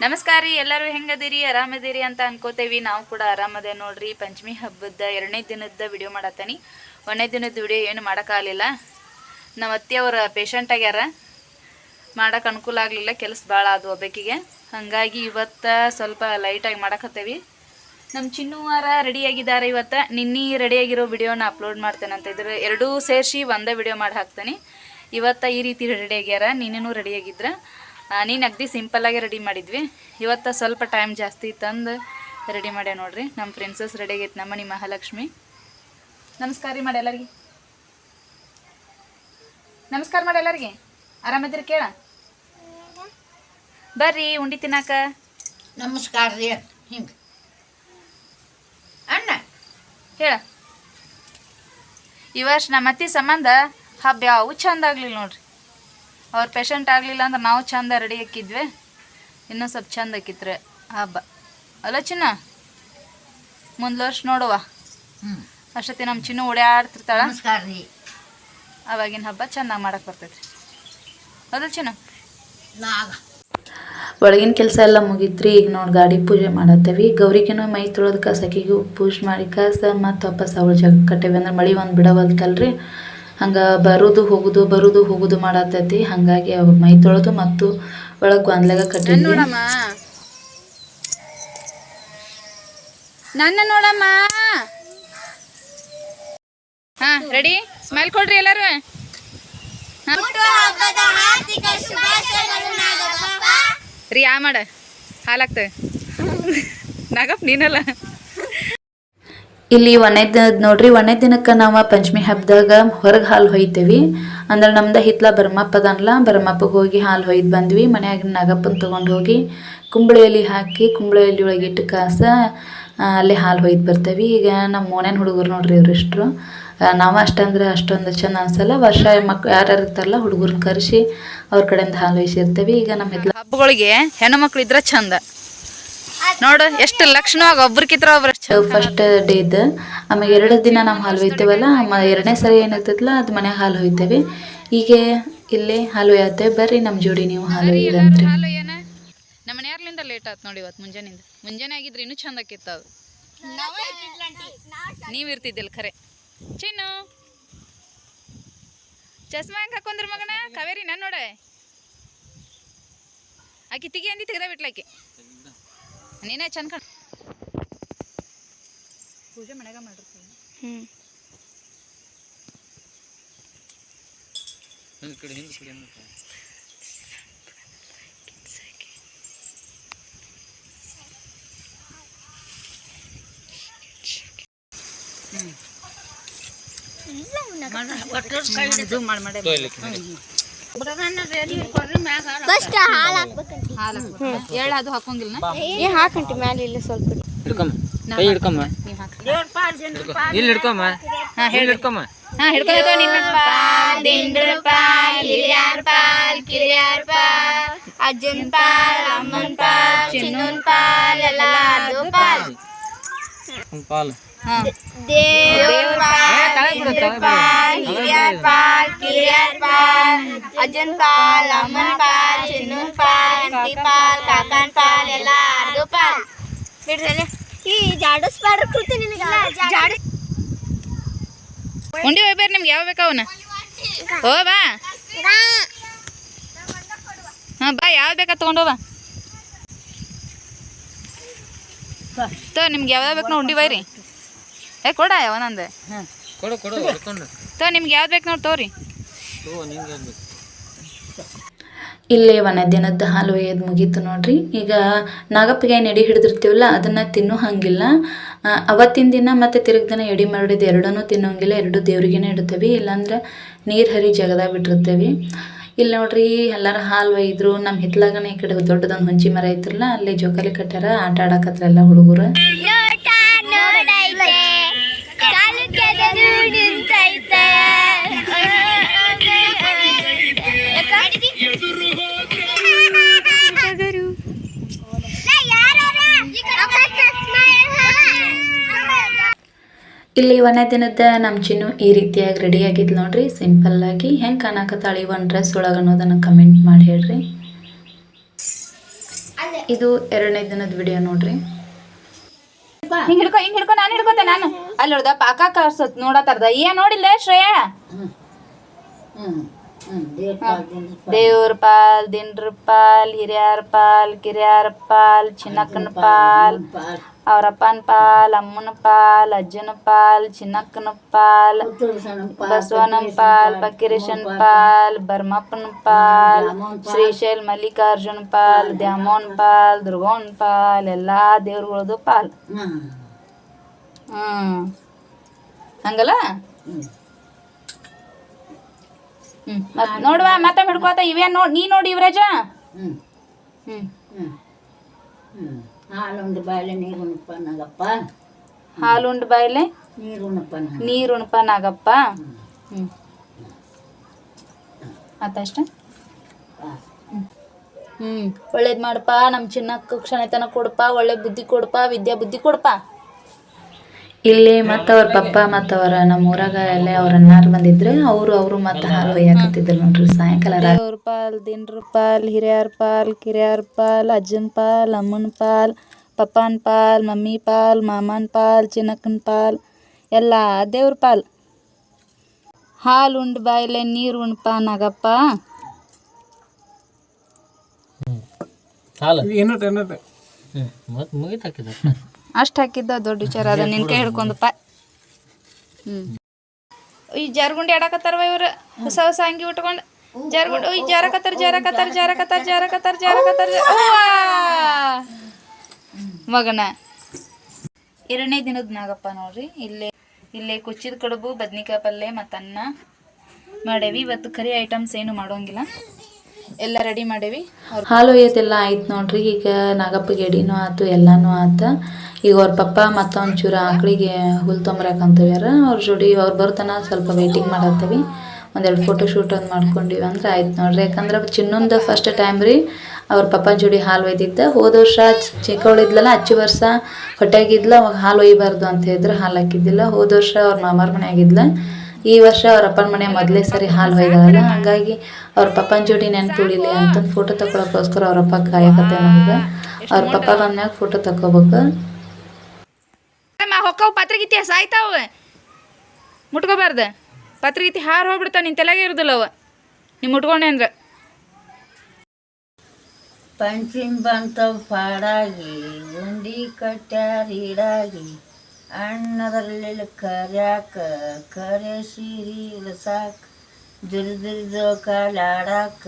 ನಮಸ್ಕಾರ ರೀ ಎಲ್ಲರೂ ಹೆಂಗದಿರಿ, ಆರಾಮದಿರಿ ಅಂತ ಅನ್ಕೋತೇವಿ. ನಾವು ಕೂಡ ಆರಾಮದೆ ನೋಡ್ರಿ. ಪಂಚಮಿ ಹಬ್ಬದ ಎರಡನೇ ದಿನದ ವಿಡಿಯೋ ಮಾಡತ್ತೀನಿ. ಒಂದನೇ ದಿನದ ವಿಡಿಯೋ ಏನು ಮಾಡೋಕ್ಕಾಗಲಿಲ್ಲ. ನಮ್ಮ ಅತ್ತೆಯವ್ರ ಪೇಷಂಟ್ ಆಗ್ಯಾರ. ಮಾಡಕ್ಕೆ ಅನುಕೂಲ ಆಗಲಿಲ್ಲ. ಕೆಲಸ ಭಾಳ ಅದು ಒಬ್ಬಕ್ಕಿಗೆ ಹಾಗಾಗಿ ಇವತ್ತು ಸ್ವಲ್ಪ ಲೈಟಾಗಿ ಮಾಡಕತ್ತೇವಿ. ನಮ್ಮ ಚಿನ್ನುವಾರ ರೆಡಿಯಾಗಿದ್ದಾರೆ ಇವತ್ತು. ನಿನ್ನೆ ರೆಡಿಯಾಗಿರೋ ವಿಡಿಯೋನ ಅಪ್ಲೋಡ್ ಮಾಡ್ತೇನೆ ಅಂತ ಇದ್ರೆ. ಎರಡೂ ಸೇರಿಸಿ ಒಂದೇ ವಿಡಿಯೋ ಮಾಡಿ ಹಾಕ್ತೇನೆ. ಇವತ್ತು ಈ ರೀತಿ ರೆಡಿ ಆಗ್ಯಾರ. ರೆಡಿಯಾಗಿದ್ರೆ ರೆಡಿಯಾಗಿದ್ರ ನೀನು ಅಗದಿ ಸಿಂಪಲ್ಲಾಗಿ ರೆಡಿ ಮಾಡಿದ್ವಿ. ಇವತ್ತು ಸ್ವಲ್ಪ ಟೈಮ್ ಜಾಸ್ತಿ ತಂದು ರೆಡಿ ಮಾಡ್ಯ ನೋಡ್ರಿ. ನಮ್ಮ ಪ್ರಿನ್ಸಸ್ ರೆಡಿ ಆಗೈತೆ ನಮ್ಮ ನಿಮ್ಮ ಮಹಾಲಕ್ಷ್ಮಿ. ನಮಸ್ಕಾರ ರೀ ಮಾಡಿ ಎಲ್ಲರಿಗೆ ನಮಸ್ಕಾರ ಮಾಡಿ ಎಲ್ಲರಿಗೆ ಆರಾಮದಿರಿ ಕೇಳ? ಬರ್ರಿ ಉಂಡಿ ತಿನ್ನಾಕ. ನಮಸ್ಕಾರ ರೀ ಹಿಂಗೆ. ಅಣ್ಣ ಹೇಳ. ಈ ವರ್ಷ ನಮ್ಮ ಅತ್ತಿ ಸಂಬಂಧ ಹಬ್ಬ ಯಾವ ಚಂದ ಆಗ್ಲಿಲ್ಲ ನೋಡ್ರಿ. ಅವ್ರ ಪೇಷಂಟ್ ಆಗಲಿಲ್ಲ ಅಂದ್ರೆ ನಾವು ಚಂದ ರೆಡಿ ಹಾಕಿದ್ವಿ. ಇನ್ನೂ ಸ್ವಲ್ಪ ಚಂದ ಹಾಕಿತ್ರಿ ಹಬ್ಬ. ಅಲ್ಲ ಚಿನ್ನ? ಮುಂದ್ ವರ್ಷ ನೋಡುವ. ಅಷ್ಟೊತ್ತಿ ನಮ್ಮ ಚಿನ್ನು ಓಡಾಡ್ತಿರ್ತಾಳ. ನಮಸ್ಕಾರ ರೀ. ಅವಾಗಿನ ಹಬ್ಬ ಚೆನ್ನಾಗಿ ಮಾಡಕ್ಕೆ ಬರ್ತೈತ್ರಿ ಹೌದಲ್ಲ ಚಿನ್ನ? ಒಳಗಿನ ಕೆಲಸ ಎಲ್ಲ ಮುಗಿತ್ರಿ ಈಗ ನೋಡಿ ಗಾಡಿ ಪೂಜೆ ಮಾಡತ್ತೇವಿ. ಗೌರಿಗೇನೋ ಮೈ ತೊಳೋದಕ್ಕೆ ಕಸಕಿಗೂ ಪೂಜೆ ಮಾಡಿ ಕಸ ಮತ್ತು ವಾಪಸ್ ಅವಳು ಜಾಗ ಕಟ್ಟೇವಿ. ಅಂದ್ರೆ ಮಳೆ ಒಂದು ಬಿಡವಲ್ತಲ್ರಿ. ಹಂಗೆ ಬರೋದು ಹೋಗುದು ಬರೋದು ಹೋಗುದು ಮಾಡತ್ತೈತಿ ಹಾಗಾಗಿ ಮೈ ತೊಳೆದು ಮತ್ತು ಒಳಗೆ ಗೊಂದ್ಲಾಗ ನೋಡಮ್ಮ. ನನ್ನ ನೋಡಮ್ಮ. ಹಾ ರೆಡಿ ಸ್ಮೈಲ್ ಕೊಡ್ರಿ ಎಲ್ಲರೂ. ರೀ, ಆ ಮಾಡ. ಹಾಲಾಗ್ತವೆ ನಾಗಪ್ಪ, ನೀನಲ್ಲ. ಇಲ್ಲಿ ಒಂದೇ ನೋಡ್ರಿ ಒಂದನೇ ದಿನಕ್ಕೆ ನಾವು ಪಂಚಮಿ ಹಬ್ಬದಾಗ ಹೊರಗೆ ಹಾಲು ಹೊಯ್ತೇವಿ. ಅಂದ್ರೆ ನಮ್ದು ಹಿತ್ಲ ಬರಮಪ್ಪ ಅದನ್ಲ ಬರಮಪ್ಪಗೆ ಹೋಗಿ ಹಾಲು ಹೊಯ್ದು ಬಂದ್ವಿ. ಮನೆಯಾಗಿನ ನಾಗಪ್ಪನ ತೊಗೊಂಡು ಹೋಗಿ ಕುಂಬಳೆಯಲ್ಲಿ ಹಾಕಿ ಕುಂಬಳೆಯಲ್ಲಿ ಒಳಗಿಟ್ಟು ಕಾಸ ಅಲ್ಲಿ ಹಾಲು ಹೊಯ್ದು ಬರ್ತೇವೆ. ಈಗ ನಮ್ಮ ಮೋನೇನ ಹುಡುಗರು ನೋಡ್ರಿ ಇವ್ರಿಷ್ಟ್ರು ನಾವು ಅಷ್ಟಂದ್ರೆ ಅಷ್ಟೊಂದು ಚೆಂದ ಅನ್ಸಲ್ಲ. ವರ್ಷ ಮಕ್, ಯಾರ್ಯಾರು ಇರ್ತಾರಲ್ಲ ಹುಡುಗರನ್ನ ಕರೆಸಿ ಅವ್ರ ಕಡೆಯಿಂದ ಹಾಲು ಹೊಯ್ಸಿರ್ತೇವೆ. ಈಗ ನಮ್ಮ ಹಿತ್ಲ ಹಬ್ಬಗಳಿಗೆ ಹೆಣ್ಣು ಮಕ್ಳು ಇದ್ರೆ ಚಂದ. ನೋಡು ಎಷ್ಟು ಲಕ್ಷಣವಾಗಿ ಒಬ್ರಕಿತ್ರ ಒಬ್ರು. ಫಸ್ಟ್ ಡೇ ಇದ್ದ ಆಮೇಲೆ ಎರಡು ದಿನ ನಾವು ಹಾಲು ಹೊಯ್ತೇವಲ್ಲ ಎರಡನೇ ಸರಿ ಏನಿರ್ತೈತಲ್ಲ ಅದು ಮನೆ ಹಾಲು ಹೊಯ್ತೇವೆ ಹೀಗೆ ಇಲ್ಲಿ ಹಾಲು ಯಾತೆ ಬರ್ರಿ ನಮ್ಮ ಜೋಡಿ ನೀವು ಹಾಲು ಇದಂತ್ರಿ ಹಾಲು ಏನ ನಮ್ಮ ಮನೆಯವ್ರಲಿಂದ ಲೇಟ್ ಆಯ್ತು ನೋಡಿ ಇವತ್ತು ಮುಂಜಾನಿಂದ. ಮುಂಜಾನೆ ಆಗಿದ್ರೆ ಇನ್ನೂ ಚಂದ ಆಕಿತ್ತು ಅದು ನೀವು ಇರ್ತಿದ್ದಿಲ್ಲ ಖರೆ. ಚಿನ್ನು. ಚಸ್ಮಾ ಹೆಂಗೆ ಹಾಕೊಂಡ್ರ ಮಗನ? ಕಾವೇರಿ ನಾನು ನೋಡ. ಆಕಿ ತಿಗಿ ಅಂದಿ ತೆಗ್ದ ಬಿಟ್ಲಾಕಿ ನೀನೇ ಚಂದ ಕಣ್ ಪೂಜೆ ಮನೆಗ ಮಾಡಿರ್ತೀನಿ. ಹ್ಞೂ ಜೂಮ್ ಮಾಡಿ ಮಾಡಿ ಎಳ್ಳು ಅದು ಹಾಕೊಂಗಿಲ್ಲ ಏ ಹಾಕಂಟಿ ಮ್ಯಾಲೆ ಇಲ್ಲ ಸ್ವಲ್ಪ ಹಿಡ್ಕಮ್ಮ. ಕೈ ಹಿಡ್ಕಮ್ಮ. ನೀವು ಹಾಕಿ ಇಲ್ಲಿ ಹಿಡ್ಕಮ್ಮ. ಹಾ ಹೇಳಿ. ಹಿಡ್ಕಮ್ಮ. ಹಾ ಹಿಡ್ಕೊಂಡು ನಿಮ್ಮ ಅಜ್ಜನ್ ಪಾಲ್ ಅಮ್ಮನ್ ಪಾಲ್ ಚಿನ್ನನ್ ಪಾಲ್ ಎಲ್ಲಾರ್ದು ಪಾಲ್. ಪಾಲ್. ದೇವ್ರ ಪಾಲ್ ಹಿರಿಯರ್ ಪಾಲ್ ಕಿರಿಯರ್ ಪಾಲ್ ಅಜ್ಜನ್ ಪಾಲ್ ಅಮ್ಮನ್ ಪಾಲ್ ಚಿನ್ನನ್ ಪಾಲ್ ಅಂಟಿ ಪಾಲ್ ಕಾಕನ್ ಪಾಲ್ ಎಲ್ಲಾರ್ದು ಪಾಲ್. ಬಿಡ್ರಲ್ಲ ಈ ಜಾಡಿಸ್ಬಾರ್ದು ಕೃತಿ ನಿನಗೆ ಜಾಡಿಸ್ ಉಂಡಿ ಹೋಗ್ಬೇರಿ ನಿಮ್ಗೆ ಯಾವ ಬೇಕಾವನ ಓ ಬಾ. ಹಾ ಬಾ ಯಾವ್ದು ಬೇಕಾ ತಗೊಂಡು ಬಾ. ತೋ ನಿಮ್ಗೆ ಯಾವ್ದು ಬೇಕು ನೋಡಿ ಉಂಡಿ ಬೈರಿ ಏ ಕೊಡ ಯಾವನಂದೆ. ಕೊಡು ಕೊಡು ಹಿಡ್ಕೊಂಡು. ತೋ ನಿಮ್ಗೆ ಯಾವ್ದು ಬೇಕು ನೋಡಿ ತೋರಿ. ತೋ ನಿಂಗೆ ಹೇಳ್ಬೇಕು ಇಲ್ಲಿ ಒಂದೇ ದಿನದ ಹಾಲು ಒಯ್ಯೋದು ಮುಗೀತು ನೋಡ್ರಿ. ಈಗ ನಾಗಪ್ಪಿಗೆ ಏನು ಎಡೆ ಹಿಡಿದಿರ್ತೀವಲ್ಲ ಅದನ್ನು ತಿನ್ನೋ ಹಂಗಿಲ್ಲ. ಅವತ್ತಿನ ದಿನ ಮತ್ತು ತಿರುಗಿ ದಿನ ಎಡಿ ಮಾಡಿದ ಎರಡನ್ನೂ ತಿನ್ನೋಂಗಿಲ್ಲ ಎರಡು ದೇವ್ರಿಗೇನೆ ಇಡ್ತೇವೆ. ಇಲ್ಲಾಂದ್ರೆ ನೀರು ಹರಿ ಜಗದಾಗ ಬಿಟ್ಟಿರ್ತೇವೆ. ಇಲ್ಲಿ ನೋಡ್ರಿ ಎಲ್ಲರ ಹಾಲು ಒಯ್ದ್ರು ನಮ್ಮ ಹಿತ್ಲಾಗನೇ ಈ ಕಡೆ ದೊಡ್ಡದೊಂದು ಹೊಂಚಿ ಮರ ಐತ್ರಲ್ಲ ಅಲ್ಲಿ ಜೋಕಾಲಿ ಕಟ್ಟಾರ ಆಟ ಆಡಕತ್ರ ಎಲ್ಲ ಹುಡುಗರು ಇಲ್ಲಿ ಒಂದೇ ದಿನದ ನಮ್ಮ ಚಿನ್ನು ಈ ರೀತಿಯಾಗಿ ರೆಡಿ ಆಗಿದ್ದು ನೋಡ್ರಿ. ಸಿಂಪಲ್ಲಾಗಿ ಹೆಂಗೆ ಕಾಣಕತ್ತಾಳ ಈ ಒಂದು ಡ್ರೆಸ್ ಒಳಗೆ ಅನ್ನೋದನ್ನು ಕಮೆಂಟ್ ಮಾಡಿ ಹೇಳ್ರಿ. ಇದು ಎರಡನೇ ದಿನದ ವಿಡಿಯೋ ನೋಡ್ರಿ. ಹಿಂಗ್ ಹಿಡ್ಕೊ ಹಿಂಗ್ ಹಿಡ್ಕೊ, ನಾನು ಹಿಡ್ಕೊತೆ ನಾನು. ಅಲ್ಲಿ ನೋಡ್ದ, ಪಾಕ ಕಳ್ಸತ್ ನೋಡತ್ತಾರ್ದ ಏನ್ ನೋಡಿಲ್ಲ ಶ್ರೇಯಾ? ದೇವ್ರ ಪಾಲ್, ದಿಂಡ್ರ ಪಾಲ್, ಹಿರಿಯರ್ ಪಾಲ್, ಕಿರಿಯರ್ ಪಾಲ್, ಚಿನ್ನಕ್ಕನ ಪಾಲ್. ಅವರಪ್ಪನ ಪಾಲ್ ಅಮ್ಮನ ಪಾಲ್ ಅಜ್ಜನ ಪಾಲ್ ಚಿನ್ನಕ್ಕನ ಪಾಲ್ ತುಳಸನ ಪಾಲ್ ಪಕ್ಕಿರೇಶನ್ ಪಾಲ್ ಬರ್ಮಪ್ಪನ ಪಾಲ್ ಶ್ರೀಶೈಲ್ ಮಲ್ಲಿಕಾರ್ಜುನ ಪಾಲ್ ದ್ಯಾಮೋನ್ ಪಾಲ್ ದುರ್ಗೋನ್ ಪಾಲ್ ಎಲ್ಲಾ ದೇವ್ರಗಳದು ಪಾಲ್. ಹ್ಮ್. ಹಂಗಲ್ಲ? ಹ್ಮ್. ಮತ್ ನೋಡುವ ಮತ್ತೆ ಹಿಡ್ಕೋತ ಇವೇನ್ ನೋಡ್ ನೀ ನೋಡಿ ಇವ್ರಾಜ ಹ್ಮ್. ಹ್ಮ್. ಹಾಲುಂಡು ಬಾಯಲ್ಲಿ ನೀರು ಉಣಪ್ಪ ನಾಗಪ್ಪ. ಹಾಲುಂಡ್ ಬಾಯ್ಲೆ? ನೀರು ಉಣಪ್ಪ ನಾನು ನೀರು ಉಣಪ ನಾಗಪ್ಪ ಆತಷ್ಟ? ಹ್ಮ್. ಒಳ್ಳೇದ್ ಮಾಡಪ್ಪ ನಮ್ ಚಿನ್ನಕ್ಕೆ ಕ್ಷಣತನ ಕೊಡಪ್ಪ ಒಳ್ಳೆ ಬುದ್ಧಿ ಕೊಡಪ್ಪ ವಿದ್ಯಾ ಬುದ್ಧಿ ಕೊಡಪ್ಪ ಇಲ್ಲಿ ಮತ್ತು ಅವ್ರ ಪಪ್ಪ ಮತ್ತು ಅವರ ನಮ್ಮ ಊರಾಗ ಎಲ್ಲ ಅವ್ರ ಅಣ್ಣಾರು ಬಂದಿದ್ರು ಅವರು ಅವರು ಮತ್ತು ಹಾಲು ಒಯ್ಯಾಕತ್ತಿದ್ರು ನೋಡ್ರಿ ಸಾಯಂಕಾಲ ಅವ್ರ ದೇವ್ರ ಪಾಲ್ ದಿನ್ರ ಪಾಲ್ ಹಿರಿಯರ ಪಾಲ್ ಕಿರಿಯರ ಪಾಲ್ ಅಜ್ಜನ ಪಾಲ್ ಅಮ್ಮನ ಪಾಲ್ ಪಪ್ಪನ ಪಾಲ್ ಮಮ್ಮಿ ಪಾಲ್ ಮಾಮನ ಪಾಲ್ ಚಿನ್ನಕ್ಕನ ಪಾಲ್ ಎಲ್ಲ ದೇವ್ರ ಪಾಲ್. ಹಾಲು ಉಂಡ್ ಬಾಯ್ಲೆ ನೀರು ಉಂಡ್ಪ ನಾಗಪ್ಪ. ಹಾಲು. ಹ್ಞೂ ಮತ್ತೆ ಮುಗಿತು ಹಾಕಿದ ಅಷ್ಟು ಹಾಕಿದ್ದ, ದೊಡ್ಡ ವಿಚಾರ. ಅದ ನಿನ್ ಕೈ ಹಿಡ್ಕೊಂಡಪ್ಪ. ಹ್ಮ್. ಈ ಜಾರ್ಗುಂಡಿ ಆಡಕತ್ತಾರವ ಇವ್ರ? ಹೊಸ ಹೊಸ ಅಂಗಿ ಉಟ್ಕೊಂಡು. ಜಾರ್ಗುಂಡಿ ಈ ಜಾರಕತ್ತಾರ ಜಾರಕತ್ತಾರ ಜಾರಕತ್ತಾರ ಜಾರಕತ್ತಾರ ಜಾರಕತ್ತಾರ! ಮಗನ. ಎರಡನೇ ದಿನದ ನಾಗಪ್ಪ ನೋಡ್ರಿ. ಇಲ್ಲೇ ಇಲ್ಲೇ ಕುಚ್ಚಿದ ಕಡುಬು, ಬದ್ನಿಕಾಯಿ ಪಲ್ಯ ಮತ್ತು ಅನ್ನ ಮಾಡೇವಿ. ಇವತ್ತು ಕರಿ ಐಟಮ್ಸ್ ಏನು ಮಾಡೋಂಗಿಲ್ಲ. ಎಲ್ಲ ರೆಡಿ ಮಾಡೇವಿ. ಹಾಲು ಒಯ್ಯೋದೆಲ್ಲ ಆಯ್ತು ನೋಡ್ರಿ, ಈಗ ನಾಗಪ್ಪಗೆ ಎಡಿನೂ ಆತು, ಎಲ್ಲಾನು ಆತ. ಈಗ ಅವ್ರ ಪಪ್ಪ ಮತ್ತೊಂದು ಚೂರ ಆಕಳಿಗೆ ಹುಲ್ ತೊಂಬರಕಂತವ್ಯಾರ ಅವ್ರ ಜೋಡಿ ಅವ್ರು ಬರ್ತನ ಸ್ವಲ್ಪ ವೇಟಿಂಗ್ ಮಾಡತ್ತೀವಿ. ಒಂದೆರಡು ಫೋಟೋ ಶೂಟ್ ಒಂದು ಮಾಡ್ಕೊಂಡಿವಿ ಅಂದ್ರೆ ಆಯ್ತು ನೋಡ್ರಿ. ಯಾಕಂದ್ರೆ ಚಿನ್ನೊಂದು ಫಸ್ಟ್ ಟೈಮ್ ರೀ ಅವ್ರ ಪಪ್ಪನ ಜೋಡಿ ಹಾಲು ಒಯ್ದಿದ್ದ. ಹೋದ ವರ್ಷ ಚಿಕ್ಕವಳಿದ್ಲಲ್ಲ ಹಚ್ಚು ವರ್ಷ ಹೊಟ್ಟೆಗಿದ್ಲ ಅವಾಗ ಹಾಲು ಒಯ್ಯಬಾರ್ದು ಅಂತ ಹೇಳಿದ್ರೆ ಹಾಲು ಹಾಕಿದ್ದಿಲ್ಲ. ಹೋದ ವರ್ಷ ಅವ್ರ ಮಾಮಾರ ಆಗಿದ್ಲ ಈ ವರ್ಷ ಅವ್ರ ಅಪ್ಪನ ಮನೆ ಮೊದಲೇ ಸರಿ ಹಾಲು ಹಾಗಾಗಿ ಹಂಗಾಗಿ ಅವ್ರ ಪಪ್ಪನ ಜೋಡಿ ನೆನಪು ಉಳಿಲಿ ಅಂತ ಫೋಟೋ ತಗೊಳಕ್ಕೋಸ್ಕರ ಅವ್ರ ಅಪ್ಪ ಕಾಯಕತ್ತೆ ನಮ್ಗೆ. ಅವ್ರ ಪಪ್ಪ ಬಂದಾಗ ಫೋಟೋ ತಗೋಬೇಕು ಹೊಕ್ಕವು ಪತ್ರಗೀತಿ ಸಾಯ್ತಾವ ಮುಟ್ಕೋಬಾರ್ದ? ಪತ್ರಗೀತಿ ಹಾರು ಹೋಗ್ಬಿಡ್ತಾವ ನಿನ್ ತಲೆಗೆ ಇರುದಿಲ್ಲ ಅವ. ನೀ ಮುಟ್ಕೊಂಡೆ ಅಂದ್ರೆ. ಪಂಚಿಂ ಬಂತವ್ ಪಾಡಾಗಿ ಉಂಡಿ ಕಟ್ಟ್ಯಾರ ಈಡಾಗಿ. ಅಣ್ಣದ್ರಲ್ಲಿ ಕರ್ಯಾಕ ಕರೆ ಸೀರಿ ಇಳ್ಸಾಕ ದುರ್ದಿರ್ದೋ ಕಾಲಾಡಾಕ.